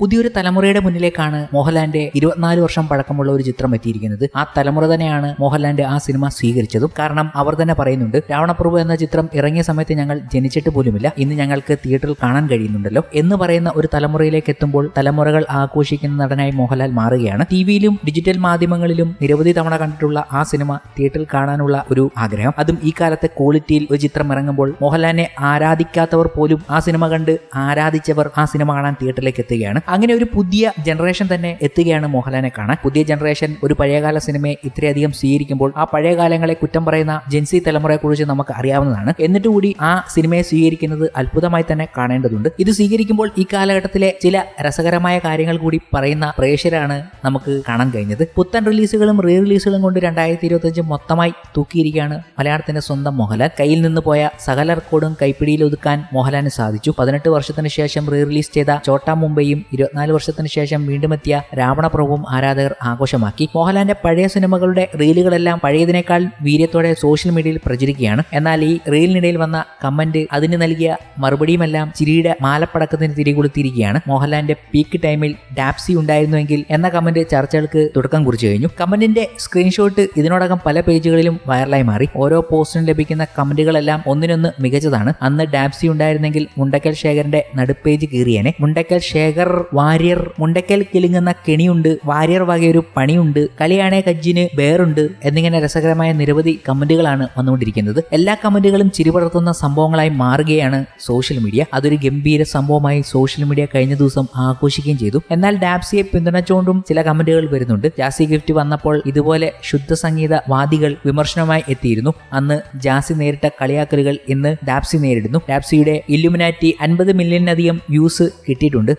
പുതിയൊരു തലമുറയുടെ മുന്നിലേക്കാണ് മോഹൻലാലിന്റെ ഇരുപത്തിനാല് വർഷം പഴക്കമുള്ള ഒരു ചിത്രം എത്തിയിരിക്കുന്നത്. ആ തലമുറ തന്നെയാണ് മോഹൻലാലിന്റെ ആ സിനിമ സ്വീകരിച്ചതും. കാരണം അവർ തന്നെ പറയുന്നുണ്ട് രാവണപ്രഭു എന്ന ചിത്രം ഇറങ്ങിയ സമയത്ത് ഞങ്ങൾ ജനിച്ചിട്ട് പോലുമില്ല. ഇന്ന് ഞങ്ങൾക്ക് തിയേറ്ററിൽ കാണാൻ കഴിയുന്നുണ്ടല്ലോ. എന്ന് പറയുന്ന ഒരു തലമുറയിലേക്ക് എത്തുമ്പോൾ തലമുറകൾ ആഘോഷിക്കുന്ന നടനായി മോഹൻലാൽ മാറുകയാണ്. ടി വിയിലും ഡിജിറ്റൽ മാധ്യമങ്ങളിലും നിരവധി തവണ കണ്ടിട്ടുള്ള ആ സിനിമ തിയേറ്ററിൽ കാണാനുള്ള ഒരു ആഗ്രഹം. അതും ഈ കാലത്തെ ക്വാളിറ്റിയിൽ ഒരു ചിത്രം ഇറങ്ങുമ്പോൾ മോഹൻലാലിനെ ആരാധിക്കാത്തവർ പോലും ആ സിനിമ കണ്ട് ആരാധിച്ചവർ ആ സിനിമ കാണാൻ തിയേറ്ററിലേക്ക് എത്തുകയാണ്. അങ്ങനെ ഒരു പുതിയ ജനറേഷൻ തന്നെ എത്തുകയാണ് മോഹൻലാലിനെ കാണാൻ. പുതിയ ജനറേഷൻ ഒരു പഴയകാല സിനിമയെ ഇത്രയധികം സ്വീകരിക്കുമ്പോൾ ആ പഴയ കാലങ്ങളെ കുറ്റം പറയുന്ന ജെൻസി തലമുറയെക്കുറിച്ച് നമുക്ക് അറിയാവുന്നതാണ്. എന്നിട്ട് കൂടി ആ സിനിമയെ സ്വീകരിക്കുന്നത് അത്ഭുതമായി തന്നെ കാണേണ്ടതുണ്ട്. ഇത് സ്വീകരിക്കുമ്പോൾ ഈ കാലഘട്ടത്തിലെ ചില രസകരമായ കാര്യങ്ങൾ കൂടി പറയുന്ന പ്രേക്ഷരാണ് നമുക്ക് കാണാൻ കഴിഞ്ഞത്. പുത്തൻ റിലീസുകളും റീ റിലീസുകളും കൊണ്ട് രണ്ടായിരത്തി ഇരുപത്തഞ്ച് മൊത്തമായി തൂക്കിയിരിക്കുകയാണ് മലയാളത്തിന്റെ സ്വന്തം മോഹൻലാൽ. കയ്യിൽ നിന്ന് പോയ സകല റെക്കോർഡും കൈപ്പിടിയിൽ ഒതുക്കാൻ മോഹൻലാലിന് സാധിച്ചു. പതിനെട്ട് വർഷത്തിന് ശേഷം റീ റിലീസ് ചെയ്ത ചോട്ടാ മുംബൈയും ഇരുപത്തിനാല് വർഷത്തിന് ശേഷം വീണ്ടും എത്തിയ രാവണപ്രഭുവും ആരാധകർ ആഘോഷമാക്കി. മോഹൻലാലിന്റെ പഴയ സിനിമകളുടെ റീലുകളെല്ലാം പഴയതിനേക്കാൾ വീര്യത്തോടെ സോഷ്യൽ മീഡിയയിൽ പ്രചരിക്കുകയാണ്. എന്നാൽ ഈ റീലിനിടയിൽ വന്ന കമന്റ് അതിന് നൽകിയ മറുപടിയുമെല്ലാം ചിരിയുടെ മാലപ്പടക്കത്തിന് തിരികൊളുത്തിയിരിക്കുകയാണ് മോഹൻലാലിന്റെ പീക്ക് ടൈമിൽ ഡാപ്സി ഉണ്ടായിരുന്നുവെങ്കിൽ എന്ന കമന്റ് ചർച്ചകൾക്ക് തുടക്കം കുറിച്ചു കഴിഞ്ഞു. കമന്റിന്റെ സ്ക്രീൻഷോട്ട് ഇതിനോടകം പല പേജുകളിലും വൈറലായി മാറി. ഓരോ പോസ്റ്റിനും ലഭിക്കുന്ന കമന്റുകളെല്ലാം ഒന്നിനൊന്ന് മികച്ചതാണ്. അന്ന് ഡാപ്സി ഉണ്ടായിരുന്നെങ്കിൽ മുണ്ടക്കൽ ശേഖരന്റെ നടുപ്പേജ് കീറിയനെ. മുണ്ടക്കൽ ശേഖർ വാര്യർ മുണ്ടക്കൽ കിലുങ്ങുന്ന കെണിയുണ്ട് വാര്യർ വകയൊരു പണിയുണ്ട് കളിയാണേ കജ്ജിന് ബേറുണ്ട് എന്നിങ്ങനെ രസകരമായ നിരവധി കമന്റുകളാണ് വന്നുകൊണ്ടിരിക്കുന്നത്. എല്ലാ കമന്റുകളും ചിരിപടർത്തുന്ന സംഭവങ്ങളായി മാറുകയാണ് സോഷ്യൽ മീഡിയ. അതൊരു ഗംഭീര സംഭവമായി സോഷ്യൽ മീഡിയ കഴിഞ്ഞ ദിവസം ആഘോഷിക്കുകയും ചെയ്തു. എന്നാൽ ഡാപ്സിയെ പിന്തുണച്ചുകൊണ്ടും ചില കമന്റുകൾ വരുന്നുണ്ട്. ജാസി ഗിഫ്റ്റ് വന്നപ്പോൾ ഇതുപോലെ ശുദ്ധ സംഗീത വാദികൾ വിമർശനമായി എത്തിയിരുന്നു. അന്ന് ജാസി നേരിട്ട കളിയാക്കലുകൾ ഇന്ന് ഡാപ്സി നേരിടുന്നു. ഡാപ്സിയുടെ ഇല്ലുമിനാറ്റി അൻപത് മില്യണിനധികം വ്യൂസ് കിട്ടിയിട്ടുണ്ട്.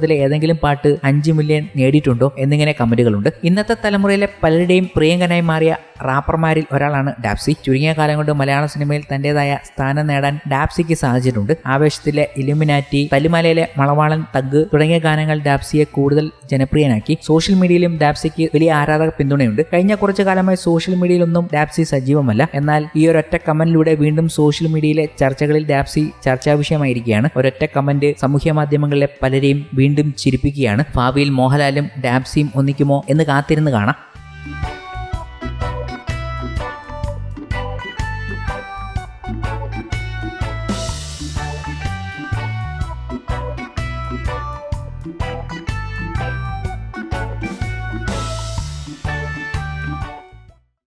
ദേവാസുരത്തിലെ ഏതെങ്കിലും പാട്ട് അഞ്ച് മില്യൺ നേടിയിട്ടുണ്ടോ എന്നിങ്ങനെ കമന്റുകളുണ്ട്. ഇന്നത്തെ തലമുറയിലെ പലരുടെയും പ്രിയങ്കനായി മാറിയ റാപ്പർമാരിൽ ഒരാളാണ് ഡാപ്സി. ചുരുങ്ങിയ കാലം കൊണ്ട് മലയാള സിനിമയിൽ തന്റേതായ സ്ഥാനം നേടാൻ ഡാപ്സിക്ക് സാധിച്ചിട്ടുണ്ട്. ആവേശത്തിലെ ഇലുമിനാറ്റി തല്ലുമലയിലെ മളവാളൻ തഗ് തുടങ്ങിയ ഗാനങ്ങൾ ഡാപ്സിയെ കൂടുതൽ ജനപ്രിയനാക്കി. സോഷ്യൽ മീഡിയയിലും ഡാപ്സിക്ക് വലിയ ആരാധക പിന്തുണയുണ്ട്. കഴിഞ്ഞ കുറച്ചു കാലമായി സോഷ്യൽ മീഡിയയിലൊന്നും ഡാപ്സി സജീവമല്ല. എന്നാൽ ഈ ഒരൊറ്റ കമന്റിലൂടെ വീണ്ടും സോഷ്യൽ മീഡിയയിലെ ചർച്ചകളിൽ ഡാപ്സി ചർച്ചാ വിഷയമായിരിക്കുകയാണ് ഒരൊറ്റ കമന്റ് സമൂഹ മാധ്യമങ്ങളിലെ പലരെയും വീണ്ടും ചിരിപ്പിക്കുകയാണ്. ഭാവിയിൽ മോഹൻലാലും ഡാബ്സിയും ഒന്നിക്കുമോ എന്ന് കാത്തിരുന്ന് കാണാം.